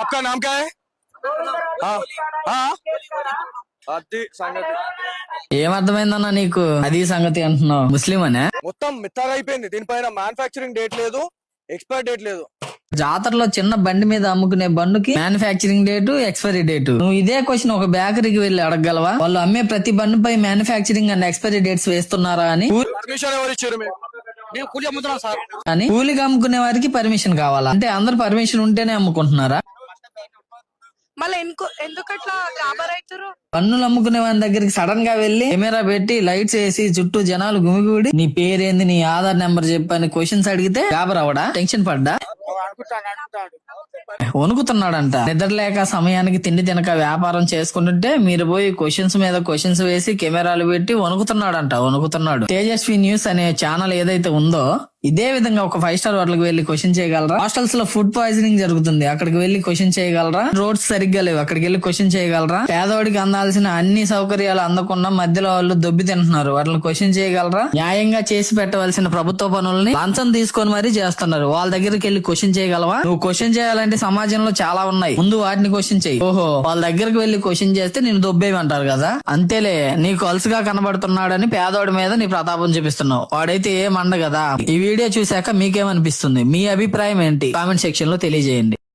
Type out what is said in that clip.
आपका नाम क्या है हाँ हाँ అది సంగతి ఏమర్థమైందన్నా నీకు అది సంగతి అంటున్నావు ముస్లిం అనే మొత్తం మిత్తగా అయిపోయింది దీనిపైన మ్యానుఫాక్చరింగ్ డేట్ లేదు ఎక్స్పైర్ డేట్ లేదు జాతరలో చిన్న బండి మీద అమ్ముకునే బండుకి మ్యానుఫ్యాక్చరింగ్ డేటు ఎక్స్పైరీ డేటు నువ్వు ఇదే క్వశ్చన్ ఒక బేకరీకి వెళ్ళి అడగలవా వాళ్ళు అమ్మే ప్రతి బండిపై మ్యానుఫ్యాక్చరింగ్ అండ్ ఎక్స్పైరీ డేట్స్ వేస్తున్నారా అని పర్మిషన్ ఎవరు ఇచ్చారు మీకు మేము కూలి అమ్ముతున్నాం సార్ అని కూలికి అమ్ముకునే వారికి పర్మిషన్ కావాలా అంటే అందరు పర్మిషన్ ఉంటేనే అమ్ముకుంటున్నారా మళ్ళీ ఎందుకు ఎందుకు అట్లా గాబర్ అవుతారు పన్నులు అమ్ముకునే వాని దగ్గరికి సడన్గా వెళ్ళి కెమెరా పెట్టి లైట్స్ వేసి చుట్టూ జనాలు గుమిగూడి నీ పేరేంది నీ ఆధార్ నెంబర్ చెప్పని క్వశ్చన్స్ అడిగితే గాబరావడా టెన్షన్ పడ్డా? వణుకుతున్నాడంట. నిద్రలేక సమయానికి తిండి తినక వ్యాపారం చేసుకుంటుంటే మీరు పోయి క్వశ్చన్స్ మీద క్వశ్చన్స్ వేసి కెమెరాలు పెట్టి వణుకుతున్నాడంట వణుకుతున్నాడు. తేజస్వి న్యూస్ అనే ఛానల్ ఏదైతే ఉందో ఇదే విధంగా ఒక ఫైవ్ స్టార్ హోటల్కి వెళ్ళి క్వశ్చన్ చేయగలరా? హాస్టల్స్లో ఫుడ్ పాయిజనింగ్ జరుగుతుంది. అక్కడికి వెళ్ళి క్వశ్చన్ చేయగలరా? రోడ్స్ సరిగ్గా లేవు. అక్కడికి వెళ్ళి క్వశ్చన్ చేయగలరా? పేదవాడికి అందాల్సిన అన్ని సౌకర్యాలు అందకుండా మధ్యలో వాళ్ళు దొబ్బి తింటున్నారు. వాటిని క్వశ్చన్ చేయగలరా? న్యాయంగా చేసి పెట్టవలసిన ప్రభుత్వ పనుల్ని లంచం తీసుకొని మరీ చేస్తున్నారు. వాళ్ళ దగ్గరికి వెళ్ళి క్వశ్చన్ చేయగలవా? నువ్వు క్వశ్చన్ చేయాలంటే సమాజంలో చాలా ఉన్నాయి. ముందు వాటిని క్వశ్చన్ చేయి. ఓహో వాళ్ళ దగ్గరికి వెళ్ళి క్వశ్చన్ చేస్తే నేను దొబ్బేమంటారు కదా? అంతేలే నీకు అలసుగా కనబడుతున్నాడని పేదవాడి మీద నీ ప్రతాపం చూపిస్తున్నావు. వాడైతే ఏమండ కదా? ఇవి వీడియో చూశాక మీకేమనిపిస్తుంది? మీ అభిప్రాయం ఏంటి? కామెంట్ సెక్షన్లో తెలియజేయండి.